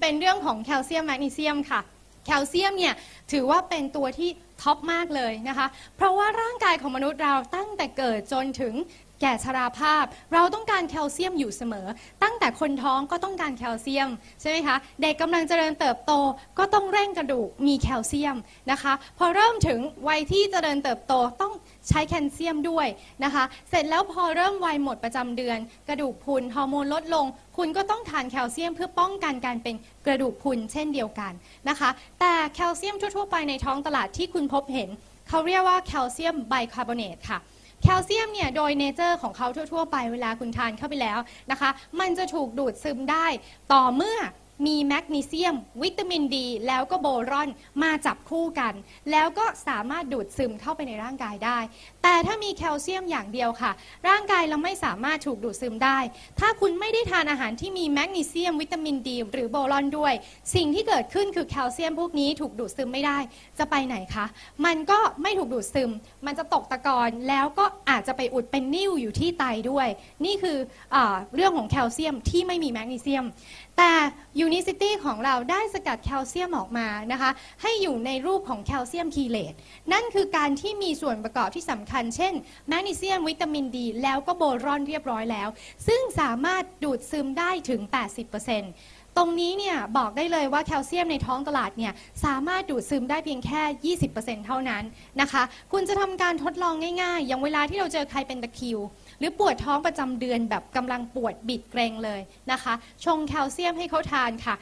เป็นเรื่องของแคลเซียมแมกนีเซียมค่ะ แคลเซียมเนี่ยถือว่าเป็นตัวที่ท็อปมากเลยนะคะ เพราะว่าร่างกายของมนุษย์เราตั้งแต่เกิดจนถึง แก่ชราภาพ เราต้องการแคลเซียมอยู่เสมอ ตั้งแต่คนท้องก็ต้องการแคลเซียมใช่ไหมคะเด็กกำลังเจริญเติบโตก็ต้องเร่งกระดูกมีแคลเซียมนะคะ พอเริ่มถึงวัยที่เจริญเติบโตต้องใช้แคลเซียมด้วยนะคะ เสร็จแล้วพอเริ่มวัยหมดประจำเดือน กระดูกพุนฮอร์โมนลดลง คุณก็ต้องทานแคลเซียมเพื่อป้องกันการเป็นกระดูกพุนเช่นเดียวกันนะคะ แต่แคลเซียมทั่วๆไปในท้องตลาดที่คุณพบเห็น เขาเรียกว่าแคลเซียมไบคาร์บอเนตค่ะ แคลเซียมเนี่ยโดยเนเจอร์ของเขาทั่ว ๆ ไปเวลาคุณทานเข้าไปแล้วนะคะ มันจะถูกดูดซึมได้ต่อเมื่อมีแมกนีเซียม วิตามินดี แล้วก็โบรอนมาจับคู่กัน แล้วก็สามารถดูดซึมเข้าไปในร่างกายได้แต่ถ้ามีแคลเซียมอย่างเดียวค่ะ ร่างกายเราไม่สามารถถูกดูดซึมได้ ถ้าคุณไม่ได้ทานอาหารที่มีแมกนีเซียม วิตามินดี หรือโบรอนด้วย สิ่งที่เกิดขึ้นคือแคลเซียมพวกนี้ถูกดูดซึมไม่ได้ จะไปไหนคะ มันก็ไม่ถูกดูดซึม มันจะตกตะกอนแล้วก็อาจจะไปอุดเป็นนิ่วอยู่ที่ไตด้วย นี่คืออเรื่องของแคลเซียมที่ไม่มีแมกนีเซียมแต่ยูนิซิตี้ของเราได้สกัดแคลเซียมออกมานะคะ ให้อยู่ในรูปของแคลเซียมคีเลตนั่นคือการที่มีส่วนประกอบที่สำคัญเช่น แมกนีเซียมวิตามินดี แล้วก็โบรอนเรียบร้อยแล้ว ซึ่งสามารถดูดซึมได้ถึง 80%ตรงนี้เนี่ยบอกได้เลยว่าแคลเซียมในท้องตลาดเนี่ยสามารถดูดซึมได้เพียงแค่ 20%เท่านั้นนะคะ คุณจะทำการทดลองง่ายๆ อย่างเวลาที่เราเจอใครเป็นตะคริว หรือปวดท้องประจำเดือนแบบกำลังปวดบิดเกรงเลยนะคะ ชงแคลเซียมให้เขาทานค่ะ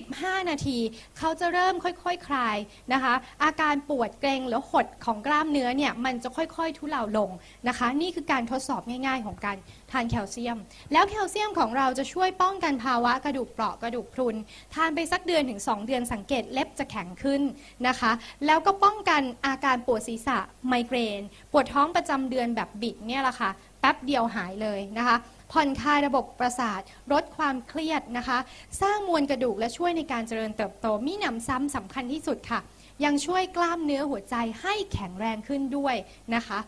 15 นาทีเขาจะเริ่มค่อยๆคคลายนะคะ อาการปวดเกรงหรือหดของกล้ามเนื้อเนี่ยมันจะค่อยๆทุเลาลงนะคะ นี่คือการทดสอบง่าย ๆ ของการทานแคลเซียม แล้วแคลเซียมของเราจะช่วยป้องกันภาวะกระดูกเปราะกระดูกพรุน ทานไปสักเดือนถึง 2 เดือนสังเกตเล็บจะแข็งขึ้นนะคะ แล้วก็ป้องกันอาการปวดศีรษะไมเกรน ปวดท้องประจำเดือนแบบบิดเนี่ยแหละค่ะ ป๊บเดียวหายเลยนะคะผ่อนคลายระบบประสาทลดความเครียดนะคะ สร้างมวลกระดูกและช่วยในการเจริญเติบโตมีหนำซ้ำสำคัญที่สุดค่ะ ยังช่วยกล้ามเนื้อหัวใจให้แข็งแรงขึ้นด้วยนะคะ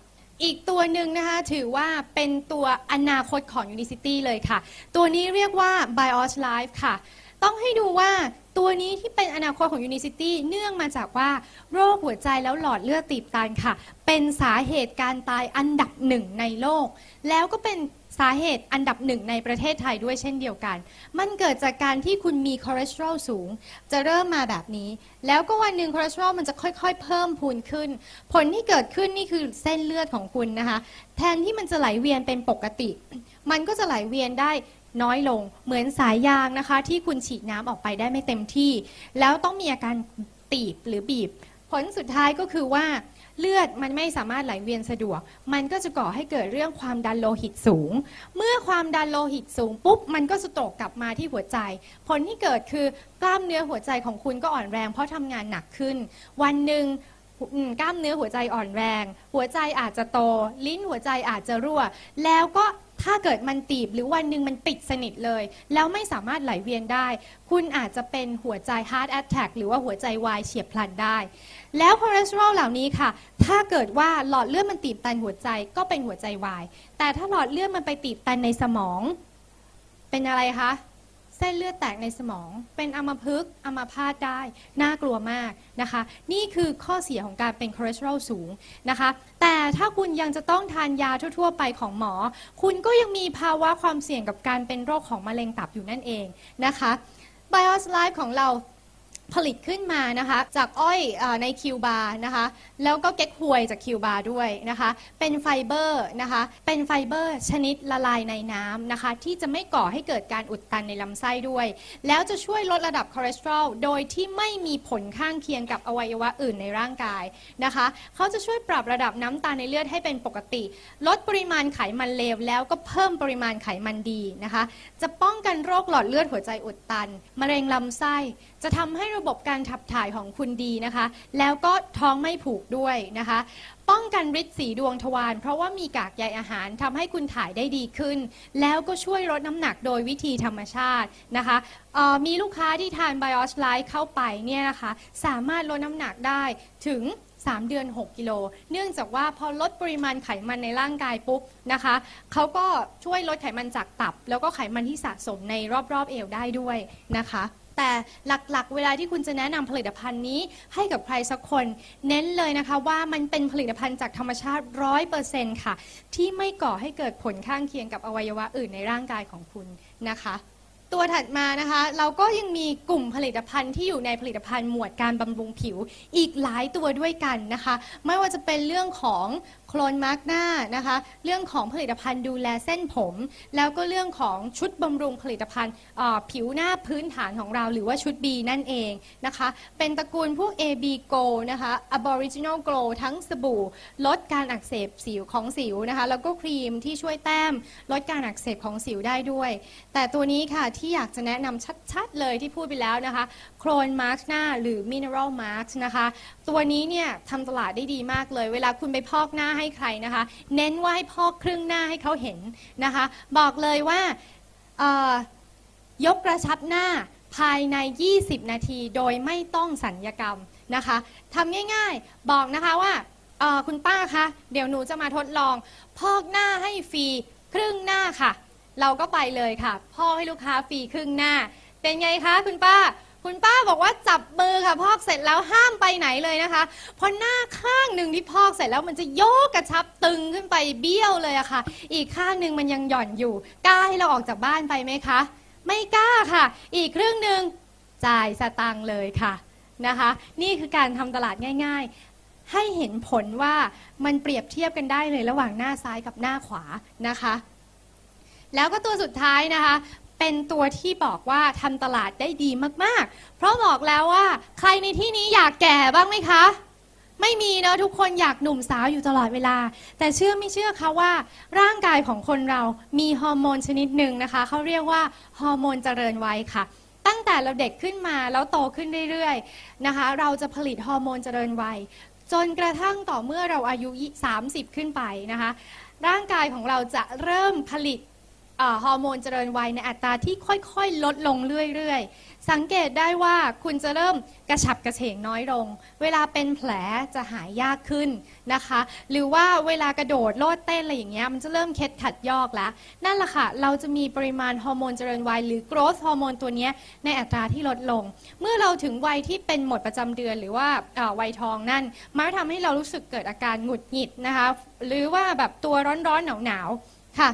อีกตัวหนึ่งนะคะถือว่าเป็นตัวอนาคตของ Unicity เลยค่ะ ตัวนี้เรียกว่า BIOS Life ค่ะ ต้องให้ดูว่าตัวนี้ที่เป็นอนาคตของ Unicity เนื่องมาจากว่าโรคหัวใจแล้วหลอดเลือดตีบตันค่ะ เป็นสาเหตุการตายอันดับหนึ่งในโลก แล้วก็เป็นสาเหตุอันดับหนึ่งในประเทศไทยด้วยเช่นเดียวกัน มันเกิดจากการที่คุณมีคอเลสเตอรอลสูง จะเริ่มมาแบบนี้ แล้วก็วันหนึ่งคอเลสเตอรอลมันจะค่อยๆ เพิ่มพูนขึ้น ผลที่เกิดขึ้นนี่คือเส้นเลือดของคุณนะคะ แทนที่มันจะไหลเวียนเป็นปกติ มันก็จะไหลเวียนได้ น้อยลง เหมือนสายยางนะคะ ที่คุณฉีดน้ำออกไปได้ไม่เต็มที่ แล้วต้องมีอาการตีบหรือบีบ ผลสุดท้ายก็คือว่าเลือดมันไม่สามารถไหลเวียนสะดวก มันก็จะก่อให้เกิดเรื่องความดันโลหิตสูง เมื่อความดันโลหิตสูงปุ๊บ มันก็จะตกกลับมาที่หัวใจ ผลที่เกิดคือกล้ามเนื้อหัวใจของคุณก็อ่อนแรง เพราะทำงานหนักขึ้น วันหนึ่งกล้ามเนื้อหัวใจอ่อนแรง หัวใจอาจจะโต ลิ้นหัวใจอาจจะรั่ว แล้วก็ ถ้าเกิดมันตีบหรือวันหนึ่งมันปิดสนิทเลย แล้วไม่สามารถไหลเวียนได้ คุณอาจจะเป็นหัวใจ heart attack หรือว่าหัวใจวายเฉียบพลันได้ แล้วคอเลสเตอรอลเหล่านี้ค่ะ ถ้าเกิดว่าหลอดเลือดมันตีบตันหัวใจก็เป็นหัวใจวาย แต่ถ้าหลอดเลือดมันไปตีบตันในสมอง เป็นอะไรคะ เส้นเลือดแตกในสมอง เป็นอัมพฤกษ์อัมพาตได้ น่ากลัวมากนะคะ นี่คือข้อเสียของการเป็นคอเลสเตอรอลสูงนะคะ แต่ถ้าคุณยังจะต้องทานยาทั่ว ๆ ไปของหมอ คุณก็ยังมีภาวะความเสี่ยงกับการเป็นโรคของมะเร็งตับอยู่นั่นเองนะคะ BIOS Life ของเรา ผลิตขึ้นมานะคะจากอ้อยเออในคิวบาร์นะคะแล้วก็เก๊กฮวยจากคิวบาร์ด้วยนะคะเป็นไฟเบอร์นะคะเป็นไฟเบอร์ชนิดละลายในน้ำนะคะที่จะไม่ก่อให้เกิดการอุดตันในลำไส้ด้วย แล้วจะช่วยลดระดับคอเลสเตอรอลโดยที่ไม่มีผลข้างเคียงกับอวัยวะอื่นในร่างกายนะคะเขาจะช่วยปรับระดับน้ำตาลในเลือดให้เป็นปกติ ลดปริมาณไขมันเลวแล้วก็เพิ่มปริมาณไขมันดีนะคะจะป้องกันโรคหลอดเลือดหัวใจอุดตันมะเร็งลำไส้จะทำให้ระบบการขับถ่ายของคุณดีนะคะ แล้วก็ท้องไม่ผูกด้วยนะคะ ป้องกันฤทธิ์สีดวงทวาร เพราะว่ามีกากใยอาหารทำให้คุณถ่ายได้ดีขึ้น แล้วก็ช่วยลดน้ำหนักโดยวิธีธรรมชาตินะคะเอ่อมีลูกค้าที่ทาน BIOS Life เข้าไปเนี่ยนะคะ สามารถลดน้ำหนักได้ถึง 3 เดือน 6 กิโล เนื่องจากว่าพอลดปริมาณไขมันในร่างกายปุ๊บนะคะ เขาก็ช่วยลดไขมันจากตับ แล้วก็ไขมันที่สะสมในรอบๆเอวได้ด้วยนะคะ แต่หลักๆ เวลาที่คุณจะแนะนำผลิตภัณฑ์นี้ให้กับใครสักคน เน้นเลยนะคะว่ามันเป็นผลิตภัณฑ์จากธรรมชาติร้อยเปอร์เซ็นต์ค่ะ ที่ไม่ก่อให้เกิดผลข้างเคียงกับอวัยวะอื่นในร่างกายของคุณนะคะ ตัวถัดมานะคะ เราก็ยังมีกลุ่มผลิตภัณฑ์ที่อยู่ในผลิตภัณฑ์หมวดการบำรุงผิวอีกหลายตัวด้วยกันนะคะ ไม่ว่าจะเป็นเรื่องของโคลนมาร์กหน้านะคะ เรื่องของผลิตภัณฑ์ดูแลเส้นผม แล้วก็เรื่องของชุดบำรุงผลิตภัณฑ์ผิวหน้าพื้นฐานของเราหรือว่าชุด B นั่นเองนะคะ เป็นตระกูลพวก AB Go นะคะ Aboriginal Glow ทั้งสบู่ ลดการอักเสบสิวของสิวนะคะ แล้วก็ครีมที่ช่วยแต้มลดการอักเสบของสิวได้ด้วย แต่ตัวนี้ค่ะที่อยากจะแนะนำชัดๆ เลยที่พูดไปแล้วนะคะโคลนมาร์กหน้าหรือมินเนอรัลมาร์กนะคะ ตัวนี้เนี่ยทำตลาดได้ดีมากเลย เวลาคุณไปพอกหน้าให้ใครนะคะ เน้นว่าให้พอกครึ่งหน้าให้เขาเห็นนะคะ บอกเลยว่ายกกระชับหน้าภายใน 20 นาทีโดยไม่ต้องสัญญกรรมนะคะทำง่ายๆ บอกนะคะว่าคุณป้าคะ เดี๋ยวหนูจะมาทดลอง พอกหน้าให้ฟรีครึ่งหน้าค่ะ เราก็ไปเลยค่ะ พ่อให้ลูกค้าฟรีครึ่งหน้า เป็นไงคะคุณป้า คุณป้าบอกว่าจับมือค่ะ พอกเสร็จแล้วห้ามไปไหนเลยนะคะเพราะหน้าข้างหนึ่งที่พอกเสร็จแล้วมันจะโยกกระชับตึงขึ้นไปเบี้ยวเลยอะค่ะ อีกข้างหนึ่งมันยังหย่อนอยู่กล้าให้เราออกจากบ้านไปไหมคะ ไม่กล้าค่ะ อีกครึ่งหนึ่งจ่ายสตังค์เลยค่ะนะคะ นี่คือการทำตลาดง่าย ๆให้เห็นผลว่ามันเปรียบเทียบกันได้เลยระหว่างหน้าซ้ายกับหน้าขวานะคะ แล้วก็ตัวสุดท้ายนะคะ เป็นตัวที่บอกว่าทำตลาดได้ดีมากๆ เพราะบอกแล้วว่า ใครในที่นี้อยากแก่บ้างไหมคะ ไม่มีเนอะทุกคนอยากหนุ่มสาวอยู่ตลอดเวลา แต่เชื่อไม่เชื่อคะว่า ร่างกายของคนเรามีฮอร์โมนชนิดหนึ่งนะคะเขาเรียกว่าฮอร์โมนเจริญวัยค่ะตั้งแต่เราเด็กขึ้นมาแล้วโตขึ้นเรื่อยๆนะคะ เราจะผลิตฮอร์โมนเจริญวัย จนกระทั่งต่อเมื่อเราอายุ 30 ขึ้นไปนะคะ ร่างกายของเราจะเริ่มผลิต เอ่อฮอร์โมนเจริญวัยในอัตราที่ค่อยๆ ลดลงเรื่อยๆ สังเกตได้ว่าคุณจะเริ่มกระฉับกระเฉงน้อยลง เวลาเป็นแผลจะหายยากขึ้นนะคะ หรือว่าเวลากระโดดโลดเต้นอะไรอย่างเงี้ยมันจะเริ่มเคล็ดขัดยอกแล้ว นั่นแหละค่ะ เราจะมีปริมาณฮอร์โมนเจริญวัยหรือ growth ฮอร์โมนตัวเนี้ยในอัตราที่ลดลง เมื่อเราถึงวัยที่เป็นหมดประจำเดือนหรือว่าเอ่อวัยทองนั่นมันจะทำให้เรารู้สึกเกิดอาการหงุดหงิดนะคะ หรือว่าแบบตัวร้อนๆหนาวๆค่ะ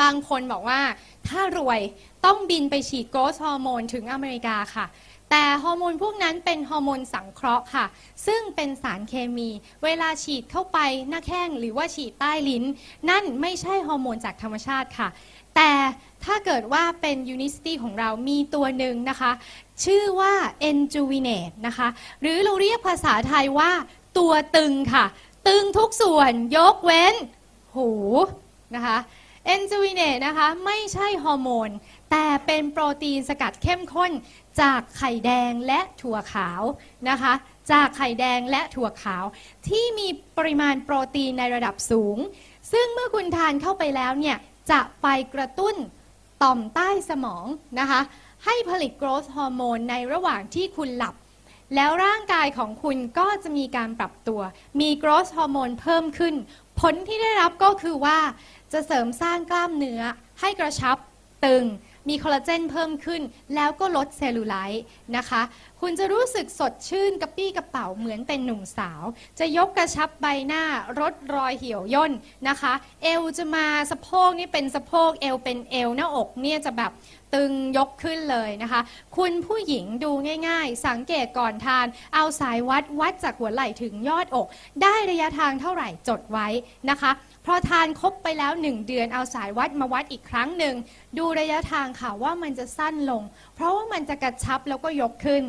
บางคนบอกว่าถ้ารวยต้องบินไปฉีดโกรทฮอร์โมนถึงอเมริกาค่ะ แต่ฮอร์โมนพวกนั้นเป็นฮอร์โมนสังเคราะห์ค่ะ ซึ่งเป็นสารเคมี เวลาฉีดเข้าไปหน้าแข้งหรือว่าฉีดใต้ลิ้น นั่นไม่ใช่ฮอร์โมนจากธรรมชาติค่ะ แต่ถ้าเกิดว่าเป็น Unicity ของเรามีตัวหนึ่งนะคะ ชื่อว่า Enjuvenate นะคะ หรือเราเรียกภาษาไทยว่าตัวตึงค่ะ ตึงทุกส่วนยกเว้นหูนะคะ เอนจูวิเนตนะคะไม่ใช่ฮอร์โมน แต่เป็นโปรตีนสกัดเข้มข้นจากไข่แดงและถั่วขาวนะคะ จากไข่แดงและถั่วขาว ที่มีปริมาณโปรตีนในระดับสูง ซึ่งเมื่อคุณทานเข้าไปแล้วเนี่ยจะไปกระตุ้นต่อมใต้สมองนะคะ ให้ผลิตโกรทฮอร์โมนในระหว่างที่คุณหลับ แล้วร่างกายของคุณก็จะมีการปรับตัว มีโกรทฮอร์โมนเพิ่มขึ้น ผลที่ได้รับก็คือว่าจะเสริมสร้างกล้ามเนื้อให้กระชับตึง มีคอลลาเจนเพิ่มขึ้น แล้วก็ลดเซลลูไลท์นะคะ คุณจะรู้สึกสดชื่นกระปี้กระเป๋าเหมือนเป็นหนุ่มสาว จะยกกระชับใบหน้าลดรอยเหี่ยวย่นนะคะ เอวจะมาสะโพกนี่เป็นสะโพกเอวเป็นเอวหน้าอกเนี่ยจะแบบ ตึงยกขึ้นเลยนะคะ คุณผู้หญิงดูง่ายๆ สังเกตก่อนทาน เอาสายวัดวัดจากหัวไหล่ถึงยอดอก ได้ระยะทางเท่าไหร่จดไว้นะคะพอทานครบไปแล้ว 1 เดือนเอาสายวัดมาวัดอีกครั้งหนึ่ง ดูระยะทางค่ะว่ามันจะสั้นลง เพราะว่ามันจะกระชับแล้วก็ยกขึ้น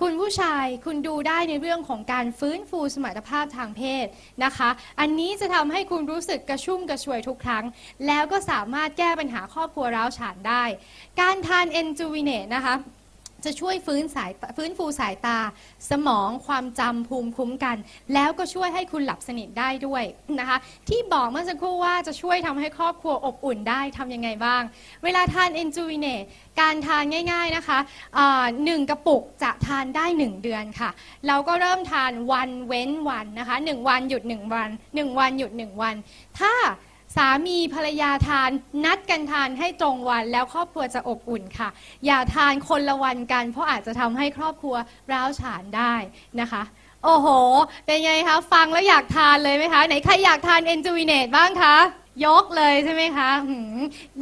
คุณผู้ชายคุณดูได้ในเรื่องของการฟื้นฟูสมรรถภาพทางเพศนะคะ อันนี้จะทำให้คุณรู้สึกกระชุ่มกระชวยทุกครั้ง แล้วก็สามารถแก้ปัญหาครอบครัวร้าวฉานได้ การทานเอนจูวิเนตนะคะ จะช่วยฟื้นสายฟื้นฟูสายตา สมองความจำภูมิคุ้มกัน แล้วก็ช่วยให้คุณหลับสนิทได้ด้วยนะคะ ที่บอกเมื่อสักครู่ว่าจะช่วยทำให้ครอบครัวอบอุ่นได้ทำยังไงบ้าง เวลาทาน e n j u v i n a t e การทานง่ายๆนะคะอ่าหนึ่งกระปุกจะทานได้ 1 เดือนค่ะ เราก็เริ่มทานวันเว้นวันนะคะ 1 วันหยุด 1 วัน 1 วันหยุด 1 วัน ถ้า สามีภรรยาทานนัดกันทานให้ตรงวันแล้วครอบครัวจะอบอุ่นค่ะ อย่าทานคนละวันกัน เพราะอาจจะทำให้ครอบครัวร้าวฉานได้นะคะ โอ้โห เป็นไงคะ ฟังแล้วอยากทานเลยไหมคะ ไหนใครอยากทานเอนจูวิเนตบ้างคะยกเลยใช่ไหมคะ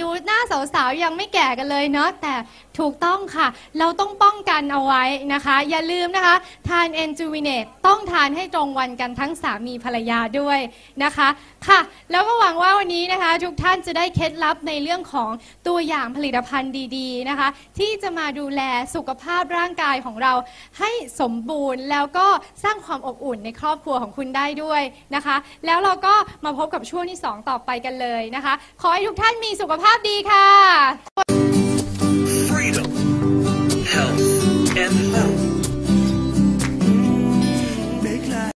ดูหน้าสาวๆ ยังไม่แก่กันเลยเนาะ แต่ถูกต้องค่ะ เราต้องป้องกันเอาไว้นะคะ อย่าลืมนะคะ ทานเอนจูวินเนตต้องทานให้ตรงวันกันทั้งสามีภรรยาด้วยนะคะค่ะ แล้วก็หวังว่าวันนี้นะคะ ทุกท่านจะได้เคล็ดลับในเรื่องของตัวอย่างผลิตภัณฑ์ดีๆนะคะ ที่จะมาดูแลสุขภาพร่างกายของเราให้สมบูรณ์แล้วก็สร้างความอบอุ่นในครอบครัวของคุณได้ด้วยนะคะ แล้วเราก็มาพบกับช่วงที่ 2 ต่อไปกันเลยนะคะ ขอให้ทุกท่านมีสุขภาพดีค่ะ freedom, health, and